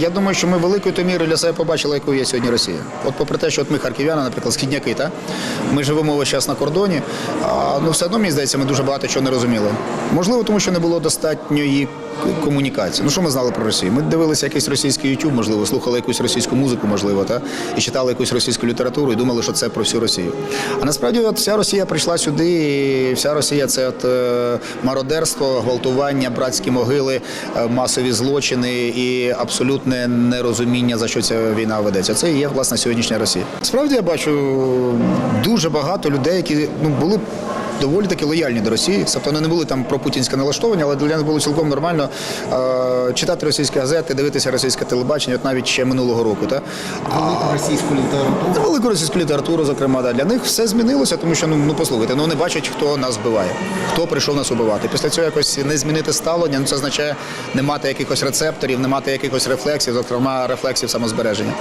Я думаю, що ми великою то мірою для себе побачили, якою є сьогодні Росія. От попри те, що от ми харків'яни, наприклад, східняки, та? ми живемо весь час на кордоні, а, ну все одно, мені здається, ми дуже багато чого не розуміли. Можливо, тому що не було достатньої комунікації. Ну що ми знали про Росію? Ми дивилися якийсь російський YouTube, можливо, слухали якусь російську музику, можливо, та? і читали якусь російську літературу і думали, що це про всю Росію. А насправді от вся Росія прийшла сюди, і вся Росія це от, е, мародерство, гвалтування, братські могили, е, масові злочини і абсолютне нерозуміння, за що ця війна ведеться. Це і є власне сьогоднішня Росія. Справді я бачу дуже багато людей, які ну були. Доволі таки лояльні до Росії, тобто вони не були там пропутінське налаштовані, але для них було цілком нормально е, читати російські газети, дивитися російське телебачення, от навіть ще минулого року. Та? Велику російську літературу. Велику російську літературу, зокрема, да. для них все змінилося, тому що ну, ну послухайте, ну вони бачать, хто нас вбиває, хто прийшов нас убивати. Після цього якось не змінити ставлення. Ну це означає не мати якихось рецепторів, не мати якихось рефлексів, зокрема рефлексів самозбереження.